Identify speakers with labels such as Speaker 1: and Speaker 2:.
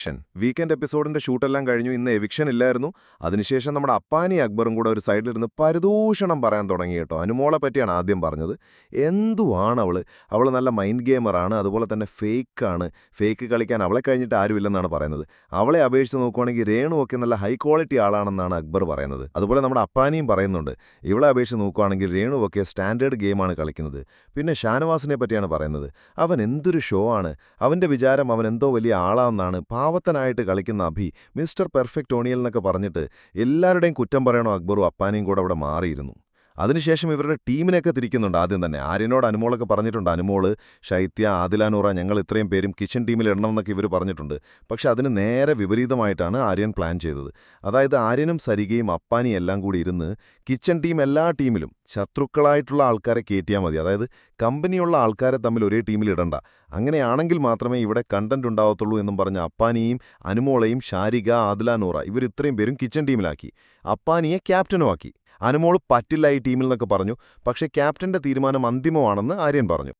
Speaker 1: Eviction. Weekend എപ്പിസോഡിന്റെ ഷൂട്ടെല്ലാം കഴിഞ്ഞു. ഇന്ന് eviction ഇല്ലായിരുന്നു. അതിനുശേഷം നമ്മുടെ അപ്പാനി അക്ബറും കൂടെ ഒരു സൈഡിലിരുന്ന് പരദൂഷണം പറയാൻ തുടങ്ങി കേട്ടോ. അനുമോളെ പറ്റിയാണ് ആദ്യം പറഞ്ഞത്. എന്തുവാണ് അവൾ അവൾ നല്ല മൈൻഡ് ഗെയിമറാണ്. അതുപോലെ തന്നെ ഫേക്കാണ്. ഫേക്ക് കളിക്കാൻ അവളെ കഴിഞ്ഞിട്ട് ആരുമില്ലെന്നാണ് പറയുന്നത്. അവളെ അപേക്ഷിച്ച് നോക്കുവാണെങ്കിൽ രേണുവൊക്കെ നല്ല ഹൈ ക്വാളിറ്റി ആളാണെന്നാണ് അക്ബർ പറയുന്നത്. അതുപോലെ നമ്മുടെ അപ്പാനിയും പറയുന്നുണ്ട്. ഇവളെ അപേക്ഷിച്ച് നോക്കുവാണെങ്കിൽ രേണുവൊക്കെ സ്റ്റാൻഡേർഡ് ഗെയിമാണ് കളിക്കുന്നത്. പിന്നെ ഷാനവാസിനെ പറ്റിയാണ് പറയുന്നത്. അവൻ എന്തൊരു ഷോ ആണ്. അവന്റെ വിചാരം അവൻ എന്തോ വലിയ ആളാണെന്നാണ്. പാവത്തനായിട്ട് കളിക്കുന്ന അഭി മിസ്റ്റർ പെർഫെക്റ്റ് ഓണിയൽ എന്നൊക്കെ പറഞ്ഞിട്ട് എല്ലാവരുടെയും കുറ്റം പറയണോ അക്ബറും അപ്പാനിയും കൂടെ അവിടെ മാറിയിരുന്നു. അതിനുശേഷം ഇവരുടെ ടീമിനെയൊക്കെ തിരിക്കുന്നുണ്ട് ആദ്യം തന്നെ. ആര്യനോട് അനുമോളൊക്കെ പറഞ്ഞിട്ടുണ്ട്. അനുമോൾ ശൈത്യ ആദിലാനൂറ ഞങ്ങൾ ഇത്രയും പേരും കിച്ചൺ ടീമിൽ ഇടണം എന്നൊക്കെ ഇവർ പറഞ്ഞിട്ടുണ്ട്. പക്ഷെ അതിന് നേരെ വിപരീതമായിട്ടാണ് ആര്യൻ പ്ലാൻ ചെയ്തത്. അതായത് ആര്യനും സരികയും അപ്പാനിയും എല്ലാം കൂടി ഇരുന്ന് കിച്ചൺ ടീം എല്ലാ ടീമിലും ശത്രുക്കളായിട്ടുള്ള ആൾക്കാരെ കയറ്റിയാൽ മതി. അതായത് കമ്പനിയുള്ള ആൾക്കാരെ തമ്മിൽ ഒരേ ടീമിൽ ഇടണ്ട. അങ്ങനെയാണെങ്കിൽ മാത്രമേ ഇവിടെ കണ്ടന്റ് ഉണ്ടാവത്തുള്ളൂ എന്നും പറഞ്ഞ അപ്പാനിയും അനുമോളയും ഷാരിക ആദിലാനൂറ ഇവർ ഇത്രയും പേരും കിച്ചൺ ടീമിലാക്കി. അപ്പാനിയെ ക്യാപ്റ്റനുമാക്കി അനുമോൾ പറ്റില്ല ഈ ടീമിൽ നിന്നൊക്കെ പറഞ്ഞു. പക്ഷേ ക്യാപ്റ്റന്റെ തീരുമാനം അന്തിമമാണെന്ന് ആര്യൻ പറഞ്ഞു.